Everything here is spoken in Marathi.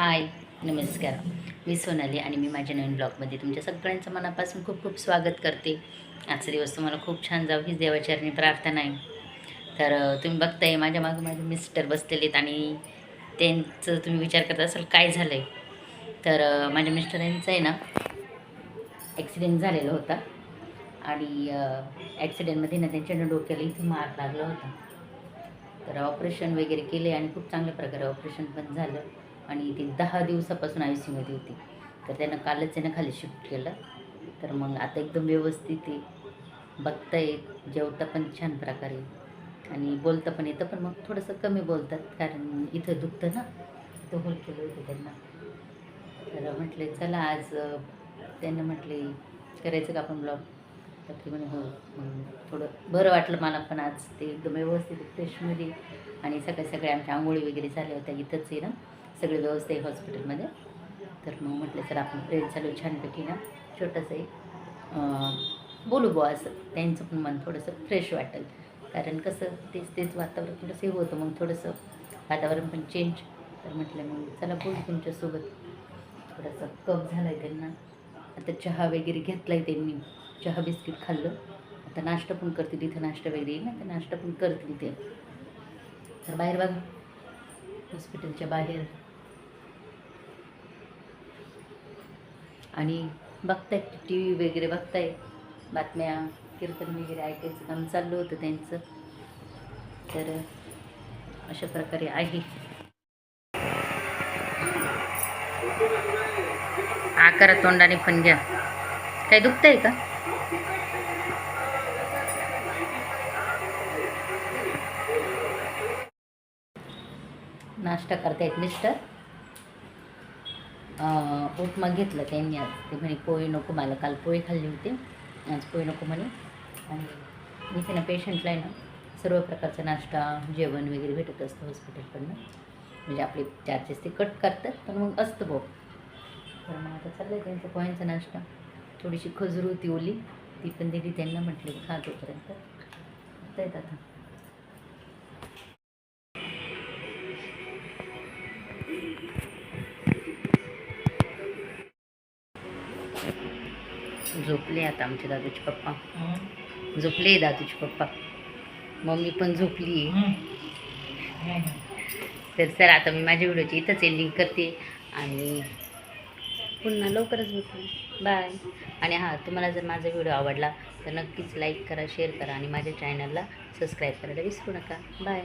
हाय नमस्कार. मी सोनाली आणि मी माझ्या नवीन ब्लॉगमध्ये तुमच्या सगळ्यांचं मनापासून खूप खूप स्वागत करते. आजचा दिवस तुम्हाला खूप छान जाऊ हीच देवाचरणी प्रार्थना आहे. तर तुम्ही बघताय माझ्या मागं माझे मिस्टर बसलेले आहेत आणि त्यांचं तुम्ही विचार करत असाल काय झालं आहे तर माझ्या मिस्टरांचं आहे ना ॲक्सिडेंट झालेला होता. आणि ॲक्सिडेंटमध्ये ना त्यांच्या डोक्याला इथे मार लागला होता. तर ऑपरेशन वगैरे केले आणि खूप चांगल्या प्रकारे ऑपरेशन पण झालं. आणि ती दहा दिवसापासून आय सी होती. तर त्यानं कालच त्यानं खाली शिफ्ट केलं. तर मग आता एकदम व्यवस्थित आहे. बघता येत जेवता पण छान प्रकारे. आणि बोलता पण येतं पण मग थोडंसं कमी बोलतात. कारण इथं दुखतं ना. तर होल केलं होतं त्यांना. तर म्हटले चला आज त्यांना म्हटले करायचं का आपण ब्लॉग तर ते म्हणे हो. थोडं बरं वाटलं मला पण आज. ते एकदम व्यवस्थित फ्रेशमध्ये. आणि सगळ्या सगळे आमच्या आंघोळी वगैरे झाल्या होत्या. इथंच आहे ना. सगळी व्यवस्था आहे हॉस्पिटलमध्ये. तर मग म्हटलं सर आपण फ्रेंड चालू छानपैकी ना. छोटंसं एक बोलू बुवा असं. त्यांचं पण मन थोडंसं फ्रेश वाटेल. कारण कसं तेच तेच वातावरण थोडंसं हे होतं. मग थोडंसं वातावरण पण चेंज तर म्हटलं मग चला बोलू तुमच्यासोबत. थोडासा कप झाला आहे त्यांना. आता चहा वगैरे घेतला आहे त्यांनी. चहा बिस्किट खाल्लं. आता नाश्ता पण करतील. तिथं नाश्ता वगैरे येईल ना तर नाश्ता पण करतील ते. तर बाहेर बघा. हॉस्पिटलच्या बाहेर. आणि बघताय टी व्ही वगैरे बघताय बातम्या कीर्तन वगैरे ऐकायचं काम चाललं होतं त्यांचं. तर अशा प्रकारे आहे. आकारा तोंडाने पण घ्या. काही दुखतंय का? नाश्ता करतायत मिस्टर. उपमा घेतला त्यांनी आज. ते म्हणे पोळी नको मला काल पोहे खाल्ली होती. आज पोळी नको म्हणे. आणि इथे ना पेशंटला आहे ना सर्व प्रकारचा नाश्ता जेवण वगैरे भेटत असतं हॉस्पिटलकडनं म्हणजे आपले चार्जेस ते कट करतात पण मग असतं भाऊ. तर मग आता चाललं आहे त्यांचा पोह्यांचा नाश्ता. थोडीशी खजूर होती ओली ती पण दिली त्यांना म्हटली खा तोपर्यंत. येत आता. झोपले आता आमचे दादूचे पप्पा. झोपले दादूचे पप्पा. मम्मी पण झोपली. तर सर आता मी माझ्या व्हिडिओची इथंच एंडिंग करते. आणि पुन्हा लवकरच भेटू. बाय आणि हां तुम्हाला जर माझा व्हिडिओ आवडला तर नक्कीच लाईक करा शेअर करा आणि माझ्या चॅनलला सबस्क्राईब करायला विसरू नका. बाय